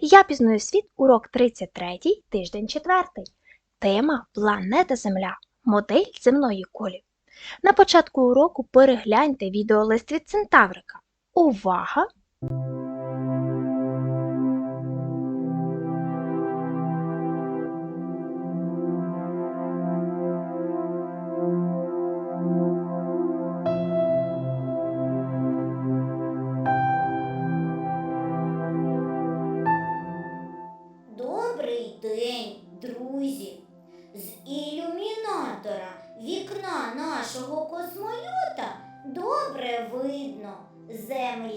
Я пізнаю світ, урок 33, тиждень 4. Тема Планета Земля. Модель земної кулі. На початку уроку перегляньте відеолист від Центаврика. Увага!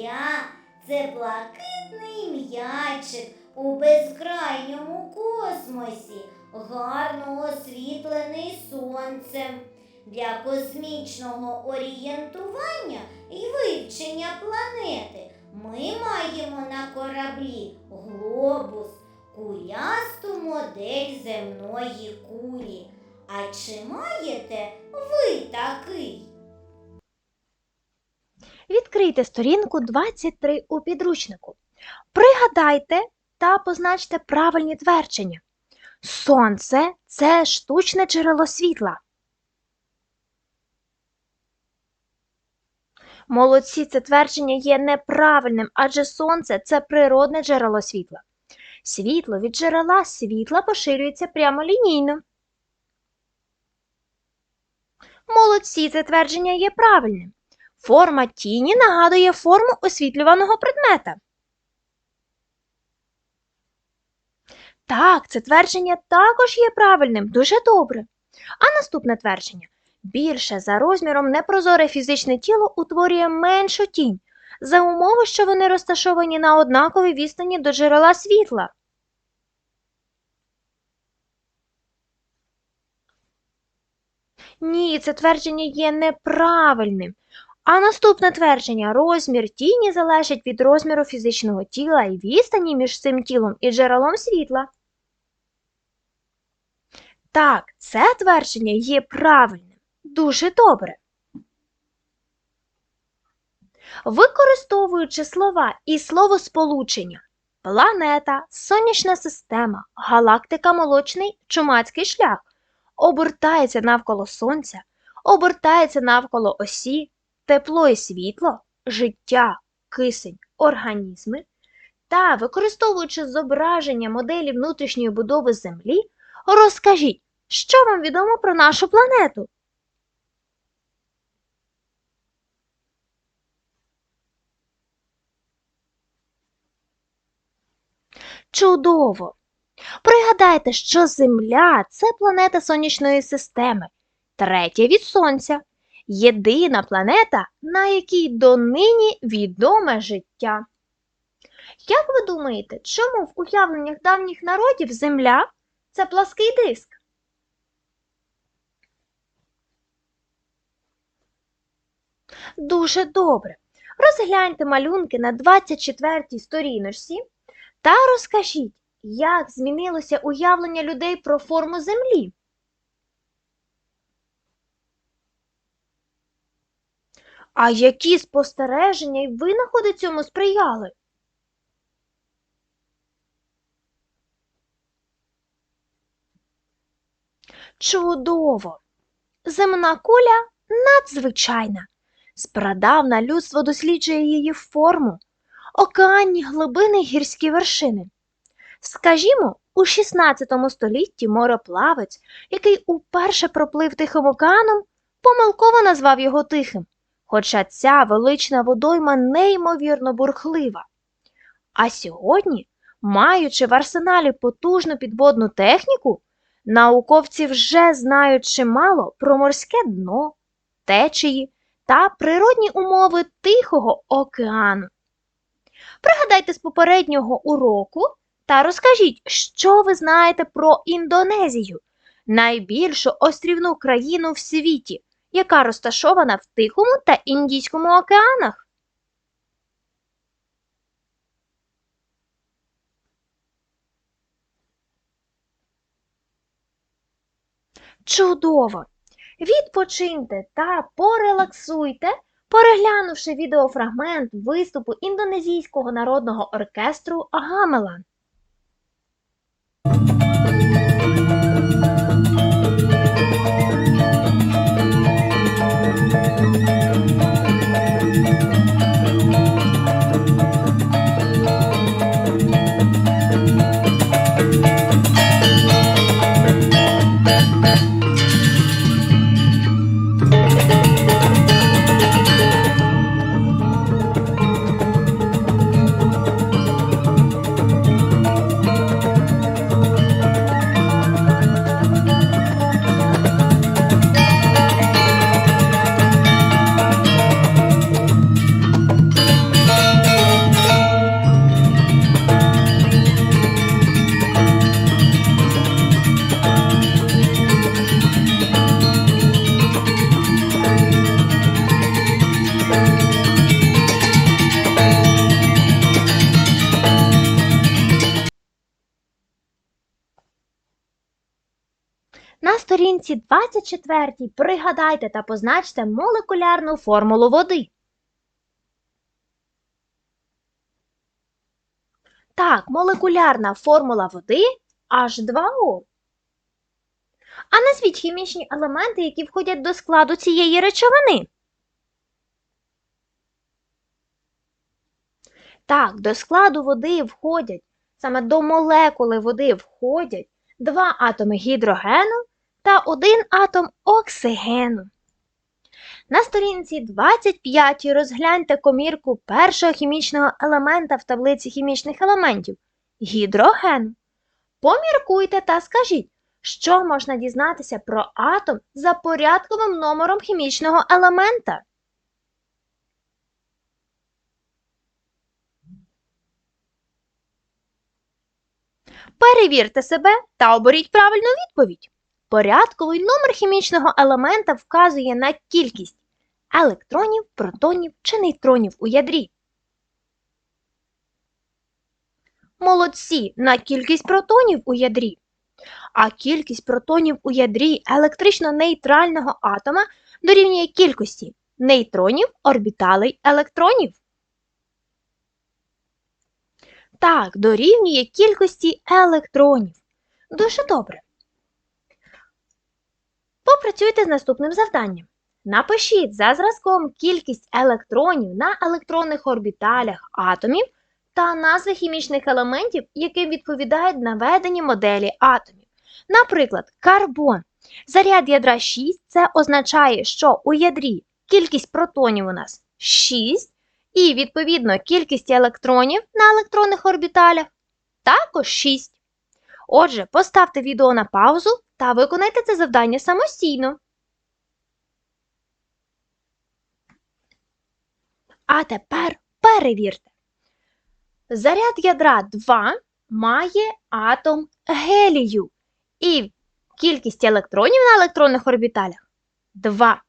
Земля це блакитний м'ячик у безкрайньому космосі, гарно освітлений сонцем. Для космічного орієнтування і вивчення планети ми маємо на кораблі глобус кулясту модель земної кулі. А чи маєте ви такий? Відкрийте сторінку 23 у підручнику. Пригадайте та позначте правильні твердження. Сонце це штучне джерело світла. Молодці, це твердження є неправильним, адже сонце це природне джерело світла. Світло від джерела світла поширюється прямолінійно. Молодці, це твердження є правильним. Форма тіні нагадує форму освітлюваного предмета. Так, це твердження також є правильним, дуже добре. А наступне твердження. Більше за розміром непрозоре фізичне тіло утворює меншу тінь, за умови, що вони розташовані на однаковій відстані до джерела світла. Ні, це твердження є неправильним. А наступне твердження розмір тіні залежить від розміру фізичного тіла і відстані між цим тілом і джерелом світла. Так, це твердження є правильним. Дуже добре. Використовуючи слова і словосполучення планета, сонячна система, галактика молочний чумацький шлях обертається навколо Сонця, обертається навколо осі, тепло і світло, життя, кисень, організми та, використовуючи зображення моделі внутрішньої будови Землі, розкажіть, що вам відомо про нашу планету? Чудово! Пригадайте, що Земля це планета сонячної системи, третя від Сонця, єдина планета, на якій донині відоме життя. Як ви думаєте, чому в уявленнях давніх народів Земля це плаский диск? Дуже добре. Розгляньте малюнки на 24-й сторіночці та розкажіть, як змінилося уявлення людей про форму Землі? А які спостереження й винаходи цьому сприяли? Чудово! Земна куля надзвичайна. Спрадавна людство досліджує її форму, океанні глибини гірські вершини. Скажімо, у 16 столітті мореплавець, який уперше проплив Тихим океаном, помилково назвав його Тихим, хоча ця велична водойма неймовірно бурхлива. А сьогодні, маючи в арсеналі потужну підводну техніку, науковці вже знають чимало про морське дно, течії та природні умови Тихого океану. Пригадайте з попереднього уроку та розкажіть, що ви знаєте про Індонезію, найбільшу острівну країну в світі, яка розташована в Тихому та Індійському океанах. Чудово! Відпочиньте та порелаксуйте, переглянувши відеофрагмент виступу індонезійського народного оркестру Гамелан. сторінці 24 пригадайте та позначте молекулярну формулу води. Так, молекулярна формула води H2O. А назвіть хімічні елементи, які входять до складу цієї речовини. Так, до складу води входять, саме до молекули води входять два атоми гідрогену та один атом оксигену. На сторінці 25 розгляньте комірку першого хімічного елемента в таблиці хімічних елементів гідроген. Поміркуйте та скажіть, що можна дізнатися про атом за порядковим номером хімічного елемента. Перевірте себе та оберіть правильну відповідь. Порядковий номер хімічного елемента вказує на кількість електронів, протонів чи нейтронів у ядрі. Молодці на кількість протонів у ядрі. А кількість протонів у ядрі електрично-нейтрального атома дорівнює кількості нейтронів, орбіталей, електронів. Так, дорівнює кількості електронів. Дуже добре. Попрацюйте з наступним завданням. Напишіть за зразком кількість електронів на електронних орбіталях атомів та назви хімічних елементів, які відповідають наведеній моделі атомів. Наприклад, карбон. Заряд ядра 6 це означає, що у ядрі кількість протонів у нас 6, і, відповідно, кількість електронів на електронних орбіталях також 6. Отже, поставте відео на паузу та виконайте це завдання самостійно. А тепер перевірте. Заряд ядра 2 має атом гелію. І кількість електронів на електронних орбіталях 2.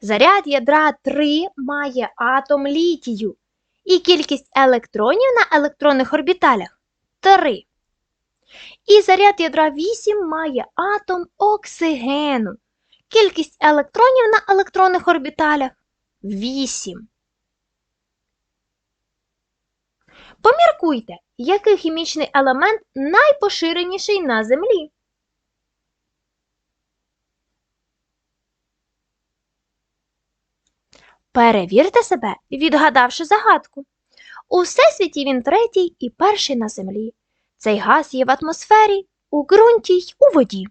Заряд ядра 3 має атом літію. І кількість електронів на електронних орбіталях 3. І заряд ядра 8 має атом оксигену. Кількість електронів на електронних орбіталях 8. Поміркуйте, який хімічний елемент найпоширеніший на Землі. Перевірте себе, відгадавши загадку. У всесвіті він третій і перший на землі. Цей газ є в атмосфері, у ґрунті й у воді.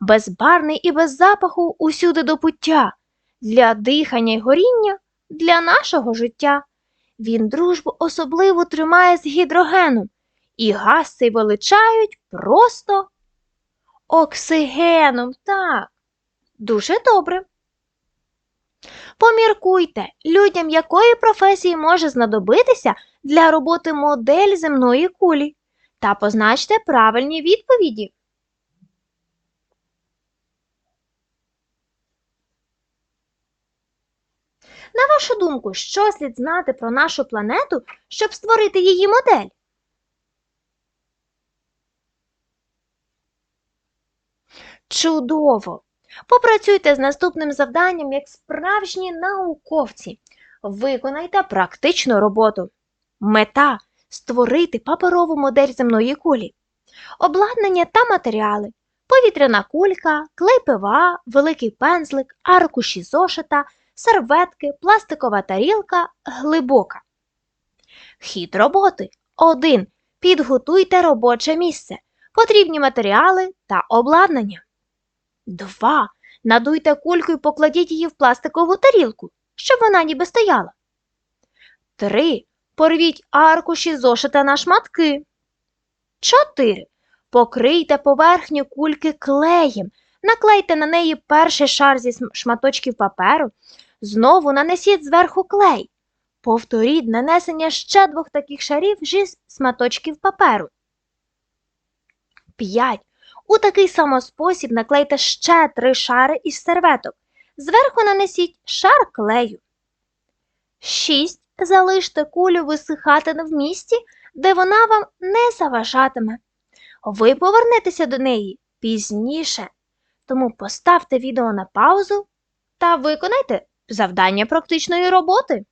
Безбарний і без запаху усюди до пуття, для дихання й горіння, для нашого життя. Він дружбу особливо тримає з гідрогеном, і газ цей величають просто оксигеном. Так, дуже добре. Поміркуйте, людям якої професії може знадобитися для роботи модель земної кулі, та позначте правильні відповіді. На вашу думку, що слід знати про нашу планету, щоб створити її модель? Чудово! Попрацюйте з наступним завданням як справжні науковці. Виконайте практичну роботу. Мета створити паперову модель земної кулі. Обладнання та матеріали. Повітряна кулька, клей ПВА, великий пензлик, аркуші зошита, серветки, пластикова тарілка, глибока. Хід роботи. 1. Підготуйте робоче місце. Потрібні матеріали та обладнання. 2. Надуйте кульку і покладіть її в пластикову тарілку, щоб вона ніби стояла. 3. Порвіть аркуші зошита на шматки. 4. Покрийте поверхню кульки клеєм. Наклейте на неї перший шар зі шматочків паперу. Знову нанесіть зверху клей. Повторіть нанесення ще двох таких шарів зі шматочків паперу. 5. У такий самий спосіб наклейте ще три шари із серветок. Зверху нанесіть шар клею. 6 залиште кулю висихати в місті, де вона вам не заважатиме. Ви повернетеся до неї пізніше, тому поставте відео на паузу та виконайте завдання практичної роботи.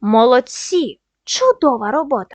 Молодці! Чудова робота!